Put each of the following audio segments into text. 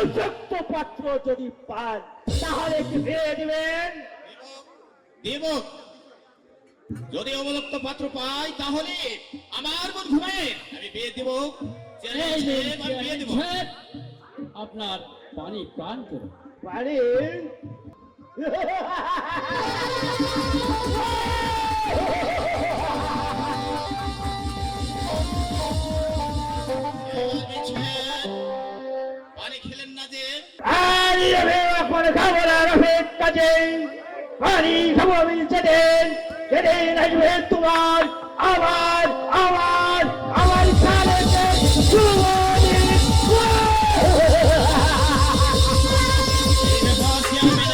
উপযুক্ত পাত্র যদি পান তাহলে কি বিয়ে দিবেন দেব যদি অবলক্ত পাত্র পাই তাহলে আমার বোন আমি বিয়ে দেব। বিয়ে দেব। আপনার পানি পান করুন বাড়ি চেয়ারম্যান আমার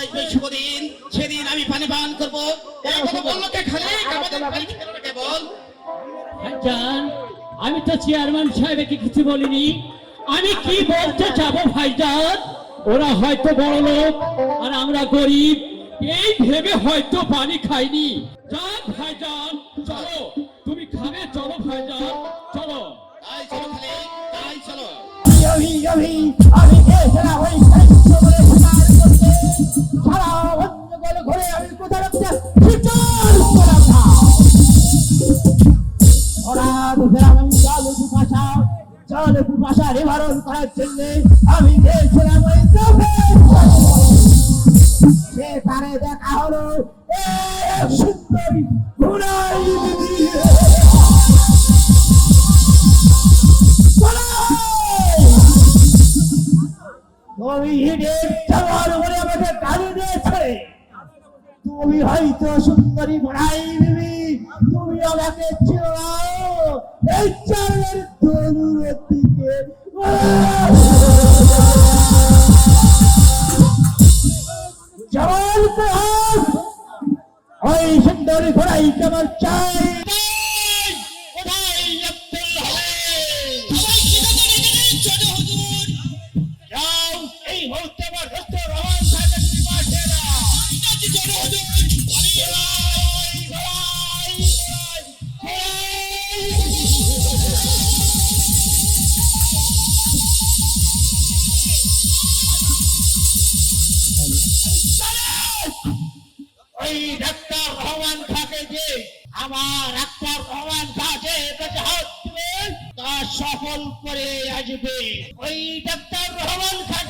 আসবে শুভদিন সেদিন আমি পানি পান করব এই কথা বলল কে খালি আমাদের পানি খেলো না কেবল ভাইজান আমি তো চেয়ারম্যান সাহেবকে কিছু বলিনি। আমি কি বলতে যাব ভাইজান? ওরা হয়তো বড় লোক আর আমরা গরিব। এই ভেবে হয়তো পানি খাইনি। যাক ভাইজান চলো। তুমি খাবে চলো ভাইজান চলো। তাই চলো খালি তাই চলো। আমি আমি আমি সারা ঘুরে আমি ওরা জল নিবারণ করার জন্য আমি গেছিলাম ওই দেখা হলো সুন্দরী ঘোড়াই তুমি দিয়েছে। তুমি হয়তো সুন্দরী বড়াই বিবি। তুমি আমাকে ছিল এই চালের তরুণের দিকে কর ওই সুন্দরী ঘোড়াই কেমন চাই। ওই ডাক্তার রহমান যে, আমার ডাক্তার রহমান খাকে কাছে হাত তা সফল করে আসবে। ওই ডাক্তার রহমান খাকে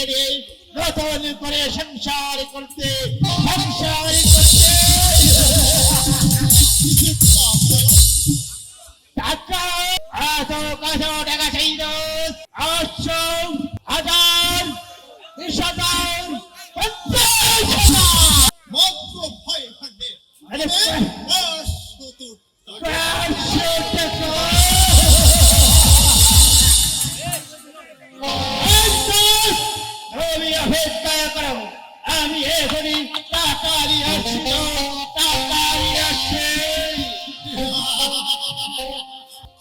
বিবিকে দিয়ে করে সংসার করতে সংসার করতে। টাকা এত টাকা চাই আটশো হাজার বিশ হাজার পঞ্চাশ হাজার। মাত্র ফাইভ হান্ড্রেড আরে টাকা। অপেক্ষা করো আমি এখনই তাড়াতাড়ি আসছি তাড়াতাড়ি আসছি।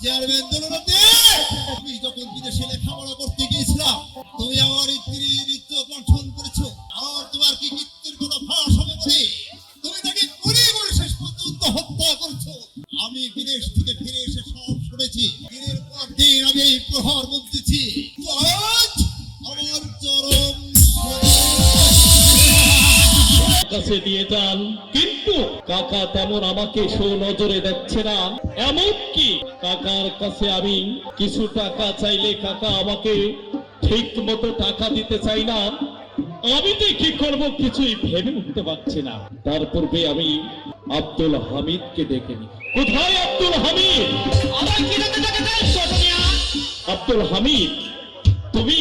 চেয়ারম্যান দলপতি তুমি যখন বিদেশে লেখাপড়া করতে গিয়েছিলাম তুমি আমার স্ত্রী নৃত্য কণ্ঠন করেছ। আর তোমার কাছে দিয়ে যান। কিন্তু কাকা তেমন আমাকে নজরে দেখছে না। এমনকি কাকার কাছে আমি কিছু টাকা চাইলে কাকা আমাকে ঠিক মতো টাকা দিতে চাই না। আমি তো কি করব কিছুই ভেবে উঠতে পারছি না। তার পূর্বে আমি আব্দুল হামিদকে ডেকে নি কোথায় আব্দুল হামিদ? আব্দুল হামিদ তুমি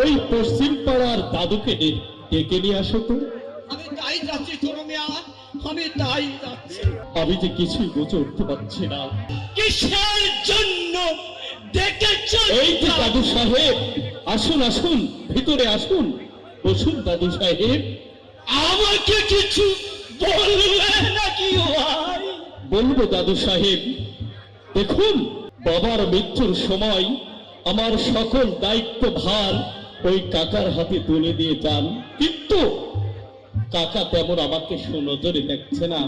ওই পশ্চিম পাড়ার দাদুকে ডেকে নিয়ে আসো তো। আমি তাই যাচ্ছি আমি তাই যাচ্ছি। আমি যে কিছুই বুঝে উঠতে পারছি না। কিসের জন্য এই যে দাদু সাহেব আসুন আসুন ভিতরে আসুন। বসুন দাদু সাহেব। আমাকে কিছু বলবে নাকি ভাই? বলব দাদু সাহেব দেখুন বাবার মৃত্যুর সময় আমার সকল দায়িত্ব ভার ওই কাকার হাতে তুলে দিয়ে যান। কিন্তু কাকা তেমন আমাকে সুনজরে দেখছে না।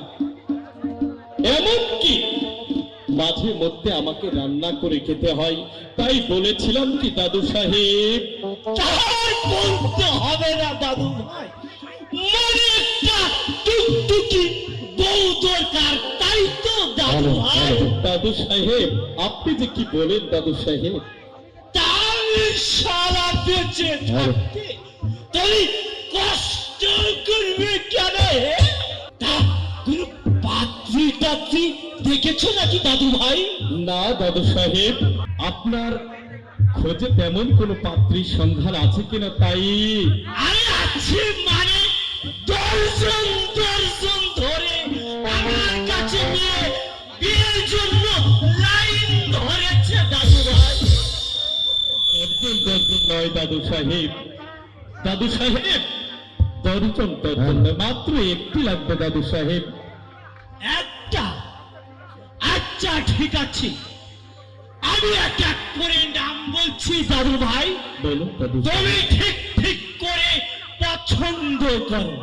এমনকি মাঝে মধ্যে আমাকে রান্না করে খেতে হয়। তাই বলেছিলাম কি দাদু সাহেব? বলতে হবে না দাদু ভাই। মনে একটা টুকটুকি বউ দরকার তাই তো দাদু ভাই। দাদু সাহেব আপনি যে কি বলেন দাদু সাহেব? তার সারা বেঁচে থাকতে তুমি কষ্ট করবে কেন কোনো পাত্রী টাত্রী দেখেছ নাকি দাদু ভাই? না দাদু সাহেব। আপনার খোঁজে তেমন কোনো পাত্রীর সন্ধান আছে কিনা তাই? আরে আছে মানে দর্শন দর্শন ধরে আমার কাছে নিয়ে বিয়ের জন্য লাইন ধরেছে দাদু ভাই। দর্জন দর্জন নয় দাদু সাহেব। দাদু সাহেব দর্জন দর্জন নয় মাত্র একটি লাগবে দাদু সাহেব। একটা আচ্ছা ঠিক আছে। আমি এক এক করে নাম বলছি দাদু ভাই। বলুন দাদু তুমি ঠিক ঠিক করে পছন্দ করো।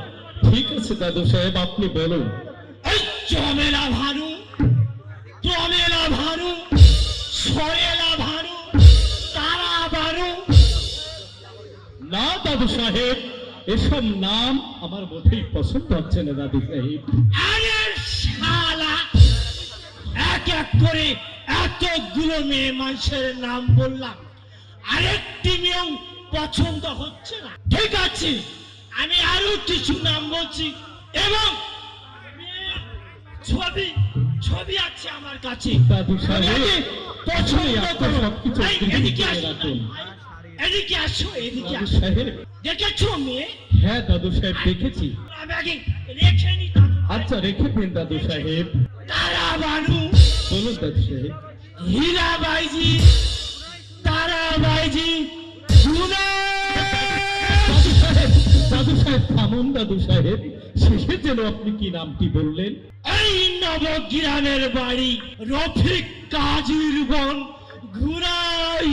ঠিক আছে দাদু সাহেব আপনি বলুন। এই চমেলা ভানু চমেলা ভানু সরেলা ভানু তারা ভানু। না দাদু সাহেব। এসব নাম আমার মোটেই পছন্দ হচ্ছে না দাদু সাহেব। এক এক করে এতগুলো মেয়ে মানুষের নাম বললাম। আরেকটি মেয়েও পছন্দ হচ্ছে না। ঠিক আছে আমি আরও কিছু নাম বলছি এবং ছবি ছবি আছে আমার কাছে। আমি পছন্দ করো। এদিকে। এদিকে আসো এদিকে আসো। সাহেব। দেখেছ মেয়ে? হ্যাঁ দাদু সাহেব দেখেছি। আমি আগে রেখে নি আচ্ছা রেখে দিন দাদু সাহেব। তারা বানু। বলুন দাদু সাহেব। হীরা বাইজি তারা বাইজি সুনা দাদু সাহেব দাদু সাহেব থামুন দাদু সাহেব। শেষে যেন আপনি কি নামটি বললেন? এই নবগ্রামের বাড়ি রফিক কাজীর বন। ঘুরাই।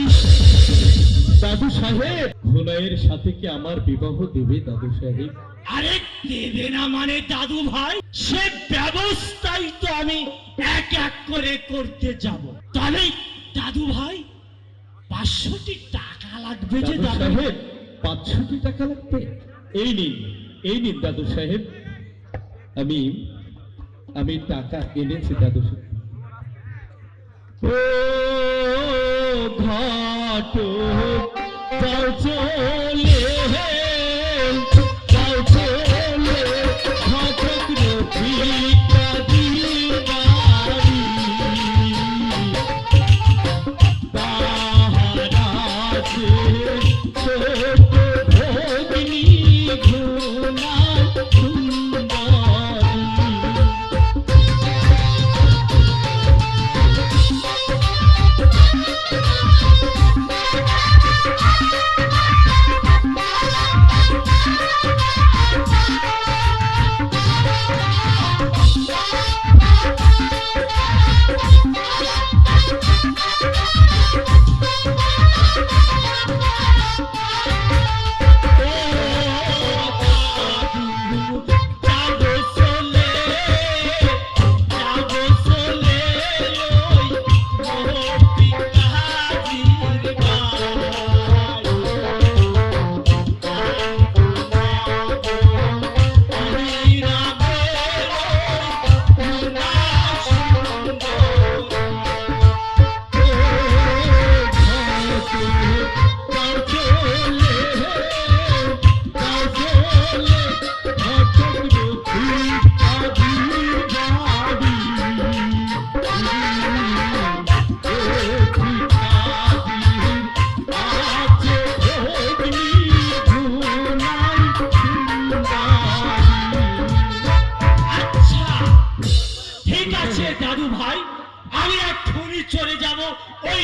দাদু সাহেব হুনাইয়ের সাথে কি আমার বিবাহ দেবে দাদু সাহেব? আরে দেবে না মানে দাদু ভাই? সে ব্যবস্থাই তো আমি এক এক করে করতে যাব। তবে দাদু ভাই পাঁচশোটি টাকা লাগবে যে দাদু দাদু সাহেব পাঁচশোটি টাকা লাগবে? এই নিন এই নিন দাদু সাহেব। আমি আমি টাকা এনেছি দাদু সাহেব। ও ঘাট চলে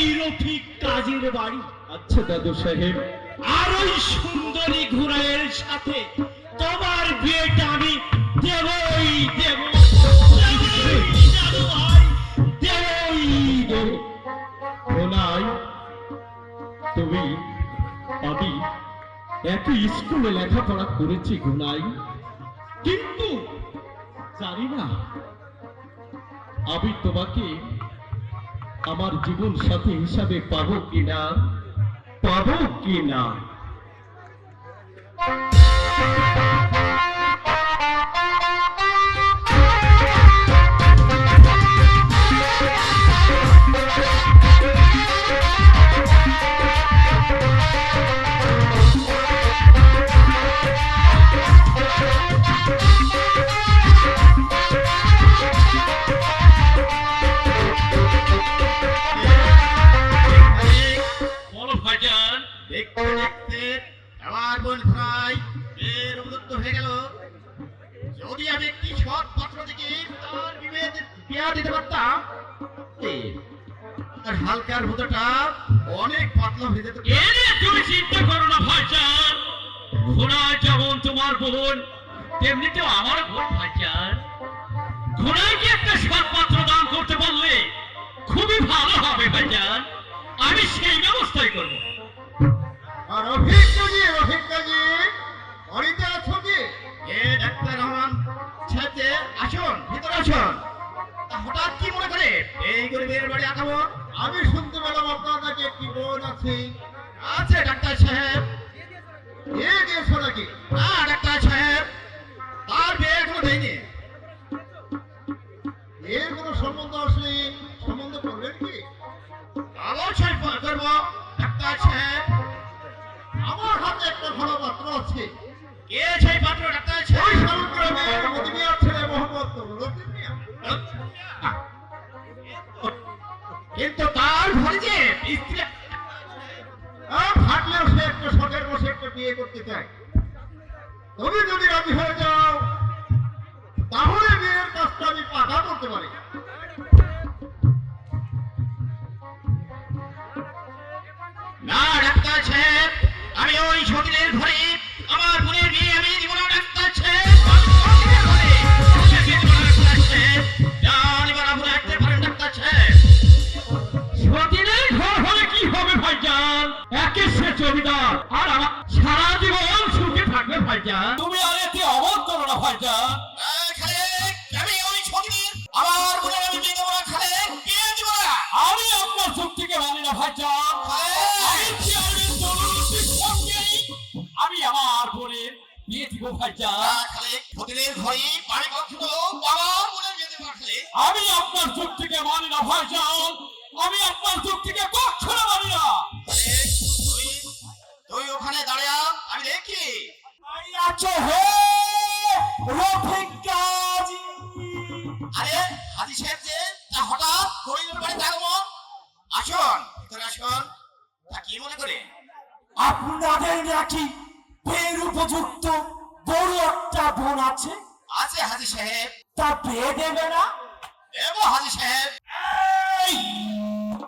ওই রফিক কাজের বাড়ি। আচ্ছা দাদু সাহেব। আর ওই সুন্দরী ঘোড়ায়ের সাথে তোমার বিয়েটা আমি দেবই দেব। তুমি আমি একই স্কুলে লেখাপড়া করেছি গুনাই কিন্তু জানি না আমি তোমাকে আমার জীবন সাথী হিসাবে পাবো কিনা? পাবো কিনা? আছো কি? এ ডাক্তার রহমান ছেড়ে আসুন ভিতরে আসুন। হঠাৎ কি মনে করে? এই গরিবের বাড়ি আঁকাবো আমি শুনতে পেলাম আপনার নাকি একটি বোন আছে। আছে ডাক্তার সাহেব। আমি সতীনের ঘরে আমার বোনের বিয়ে ডাক্তার একে সে জমিদার আর আমার সারা জীবন সুখে থাকবে ভাইজান। তুমি আর এতে অবাক করো না ভাইজান। আমার বোনের আমি বিয়ে দিব না না আমি আপনার চুক্তিকে মানি না ভাইজান। দিব ঘরে আমি আপনার চুক্তিকে মানি না ভাইজান। আমি আপনার চুক্তিকে কখনো মানি না। তুই- ওখানে দাঁড়িয়ে আমি দেখি। আছো হে রফিক গাজী আরে হাজি সাহেব যে তা হঠাৎ বাড়িতে আগমন আসুন ভিতরে আসুন। তা কি মনে করে আপনাদের নাকি বের উপযুক্ত বড় একটা বোন আছে। আছে হাজি সাহেব। তা বিয়ে দেবে না? দেব হাজি সাহেব।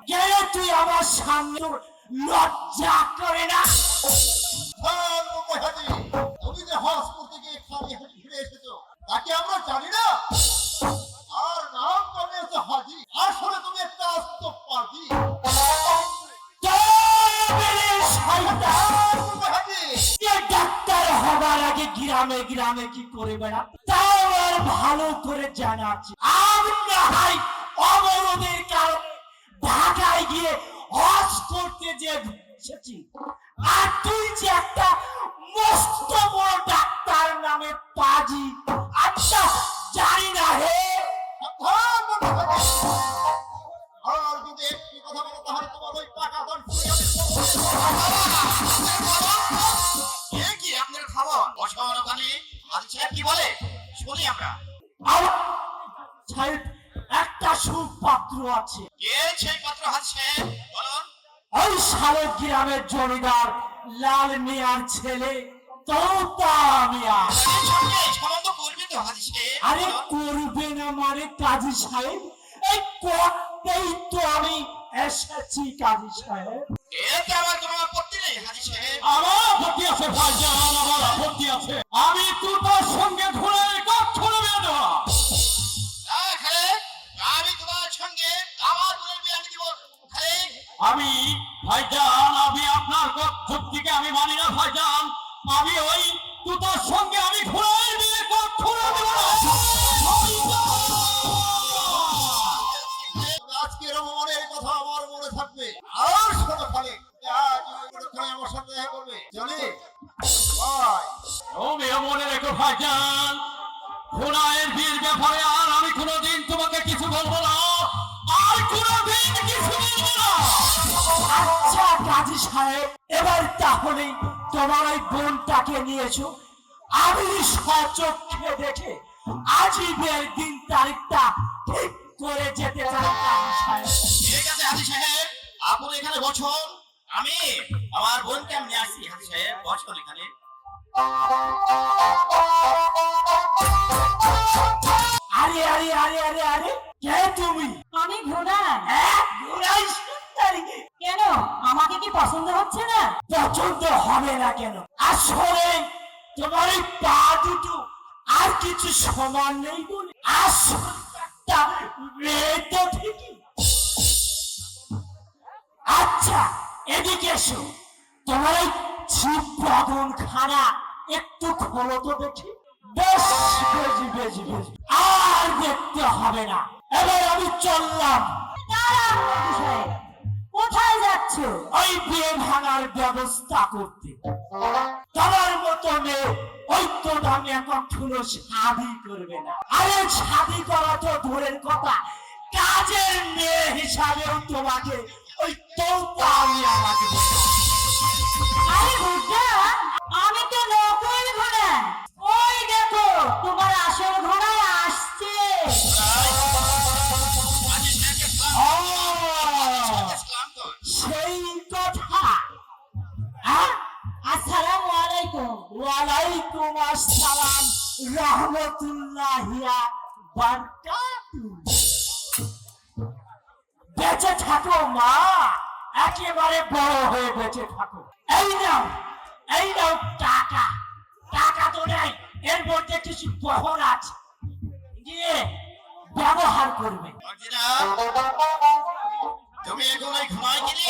কেন তুই আমার সামনে লজ্জা করে না? তুমি যে হজ করতে গিয়ে খালি হাজি ফিরে এসেছ তাকে আমরা জানি না। আর নাম করে হাজি। আসলে তুমি একটা আস্ত পাজি গ্রামে গ্রামে কি করে বেড়া? তাও আর ভালো করে জানা আছে। হয় অবরোধের কারণে ঢাকায় গিয়ে হজ করতে যে এসেছি, আর তুই যে একটা মস্ত বড় ডাক্তার নামে পাজি লাল মিয়ার ছেলে মিয়া আরে। করবে না মানে কাজী সাহেব এই করতেই তো আমি এসেছি কাজী সাহেব। আমার কোনো আপত্তি নেই হাজি সাহেব। আমার আপত্তি আছে আমার। আমি ভাইজান, আমি আপনার যুক্তিকে আমি মানি না ভাইজান। আমি ওই তুতার সঙ্গে আমি মনে থাকবে। আর আর আমি কোনোদিন তোমাকে কিছু বলব না। আর কোনোদিন কাজী সাহেব এবার তাহলে তোমার ওই বোনটাকে নিয়েছো। আমি সচক্ষে দেখে আজই বিয়ের দিন তারিখটা ঠিক করে যেতে চাই ঠিক আছে হাজি সাহেব আপনি এখানে বসুন। আমি আমার বোনকে আমি নিয়ে আসছি হাজি সাহেব বসুন এখানে। আরে আরে আরে আরে আরে কে তুমি? আমি ঘোড়া হ্যাঁ ঘোড়াই সুন্দরী কেন? আমাকে কি পছন্দ হচ্ছে না? পছন্দ হবে না কেন? আসলে তোমার এই পা দুটো আর কিছু সমান নেই বলে। আসলটা মেয়ে তো ঠিকই। আচ্ছা এদিকে এসো। তোমার এই ছিপ বাদন খানা একটু খোলো তো দেখি। বেশ বেজি বেজি বেজি। আর দেখতে হবে না। এবার আমি চললাম। কাজী সাহেব। কোথায় যাচ্ছ? ওই বিয়ে ভাঙার ব্যবস্থা করতে। তোমার মতো মেয়ে ওই তো এখন ঠুলো শাদি করবে না। আরে শাদি করা তো দূরের কথা। কাজের মেয়ে হিসাবেও তোমাকে ওই তো আমি আমাকে আরে বুদ্ধা আমি তো বেঁচে থাকো, মা। একেবারে বড় হয়ে বেঁচে থাকো। এই নাও এই নাও টাকা। টাকা তো নেই, এর মধ্যে কিছু বহর আছে। দিয়ে ব্যবহার করবে। তুমি এখন ওই ঘুমাই গেলে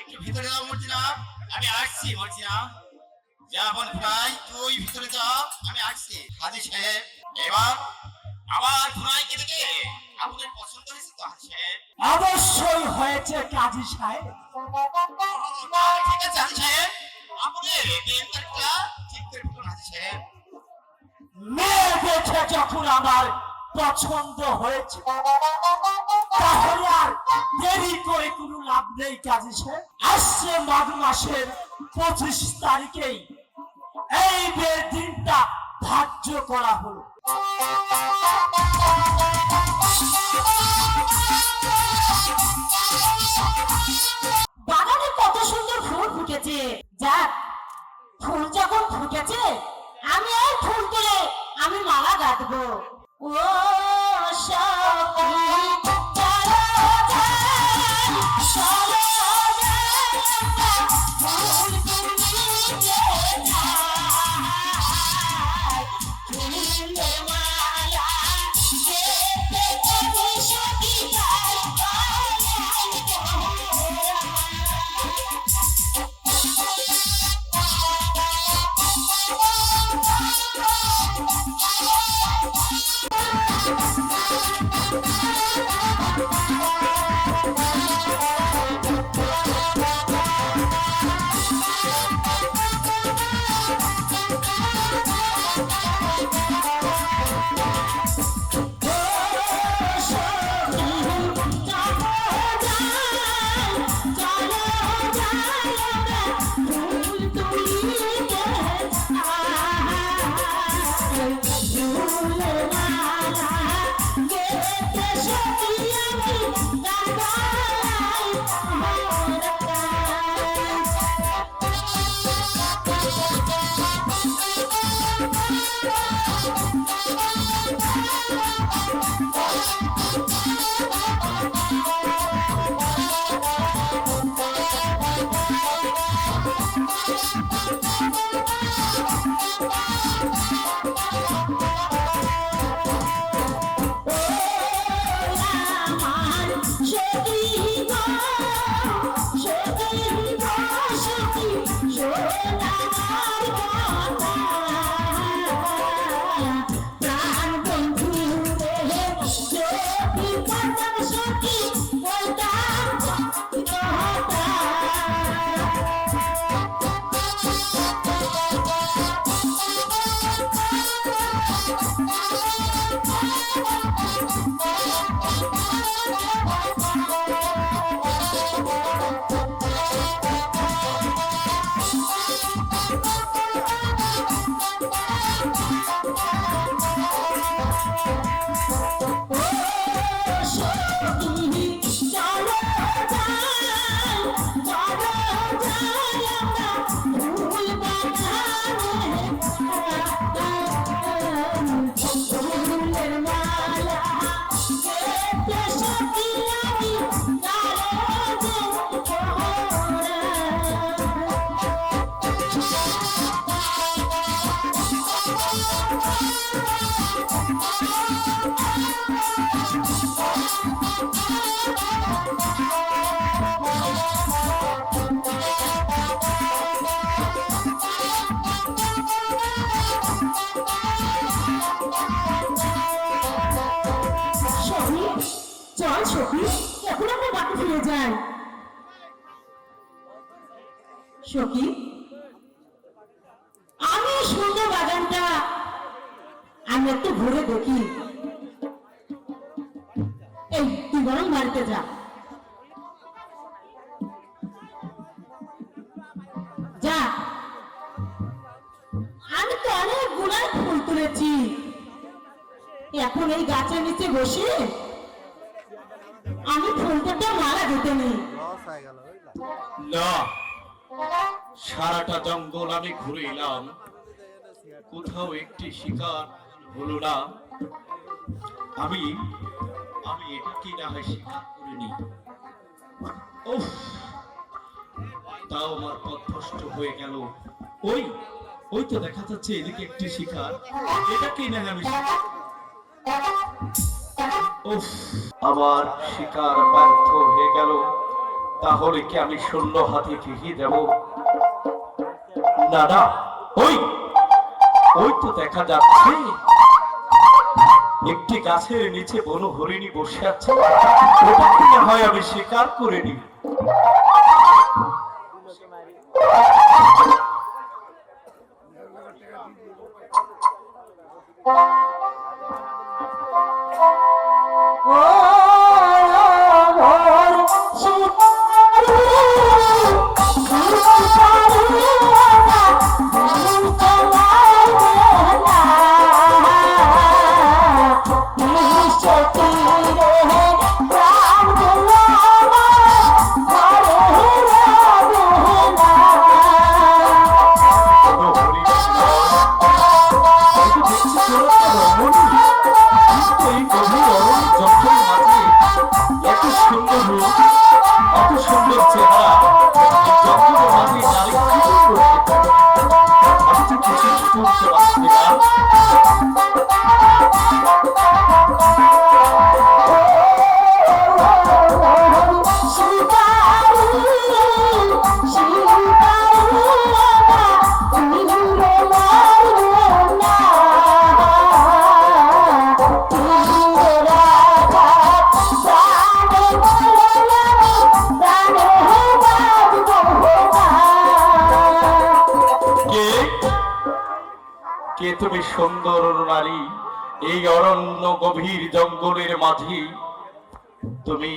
একটু ভিতরে যাও মর্জিনা। আমি আসছি, মর্জিনা। যা বোন ঘুমাই তুই ভিতরে যা। আমি আসছি। হাজি সাহেব, এবার পছন্দ হয়েছে তো হাজি অবশ্যই হয়েছে কাজী সাহেব। ঠিক আছে হাজি সাহেব। আপনাদের বিয়ের ঠিক করে ফেলুন হাজি সাহেব। মেয়ে দেখে যখন আমার পছন্দ হয়েছে তাহলে আর দেরি করে কোনো লাভ নেই কাজী সাহেব। আসছে মাঘ মাসের পঁচিশ তারিখেই। এই বিয়ের দিনটা ধার্য করা হলো। বাগানে কত সুন্দর ফুল ফুটেছে। যাক ফুল যখন ফুটেছে আমি আর ফুল তুলে আমি মালা গাঁথবো। ও সখী, চল সখী এখন আমরা বাড়ি ফিরে যাই। সখী, আমি সুন্দর বাগানটা আমি একটু ঘুরে দেখি। এই, তুই বরং বাড়িতে যা। যা। আমি তো অনেক গুণার ফুল তুলেছি। এখন এই গাছের নিচে বসে আমি ফুলটাটা মালা দিতে নেই। না সারাটা জঙ্গল আমি ঘুরে এলাম। কোথাও একটি শিকার হলো না। আমি আমি এটা না হয় শিকার করিনি। উফ তাও আমার পথ ভ্রষ্ট হয়ে গেল। ওই ওই তো দেখা যাচ্ছে এদিকে একটি শিকার। এটা কি না হয় আমি শিকার আমার শিকার ব্যর্থ হয়ে গেল। তাহলে কি আমি শূন্য হাতে ফিরিয়ে দেব? না না, ওই ওই তো দেখা যাচ্ছে। একটি গাছের নিচে বন হরিণী বসে আছে। ওটা হয় আমি স্বীকার করে নিই? কোনো গভীর জঙ্গলের মাঝে। তুমি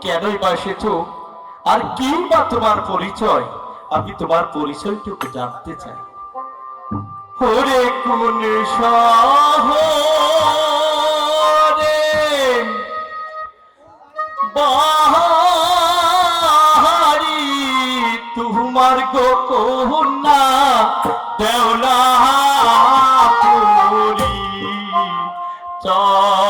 কেনই বা আর কি বা তোমার পরিচয়? আমি তোমার পরিচয়টুকু জানতে চাই। ওরে কোন বাহারি তোমার গো কন্যা দেওলা 照。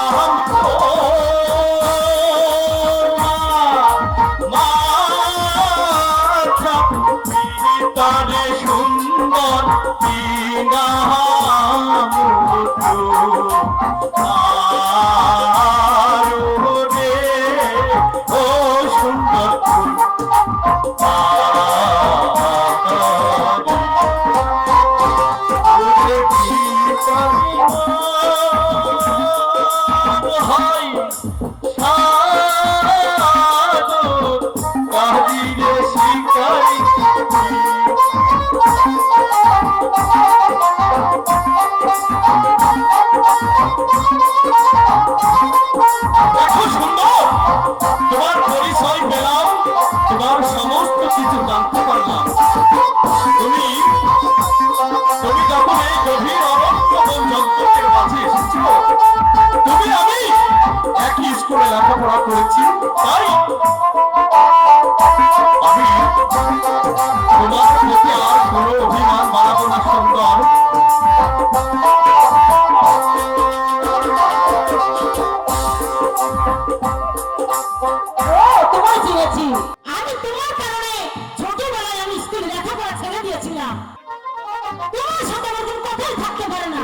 সমস্ত কিছু জানতে পারলাম। তুমি তুমি যখন এই গভীর তুমি আমি একই স্কুলে লেখাপড়া করেছি, তাই আমি তোমার প্রতি আর কোনো অভিমান বাড়াবো না, সুন্দর। ও, তোমায় চিনেছি। তোমার কারণে ছোটবেলায় আমি স্কুল লেখাপড়া ছেড়ে দিয়েছিলাম। তোমার সাথে আমার কোনো কথাই থাকতে পারে না।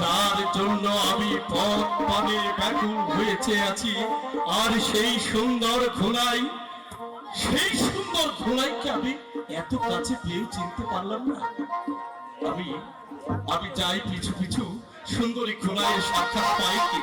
যার জন্য আমি পথ পানে ব্যাকুল হয়েছে আছি, আর সেই সুন্দর ঘোড়াই, সেই সুন্দর ঘোড়াইকে আমি এত কাছে পেয়েও চিনতে পারলাম না। আমি আমি যাই পিছু পিছু সুন্দরী ঘোড়াইয়ের সাক্ষাৎ পাই কি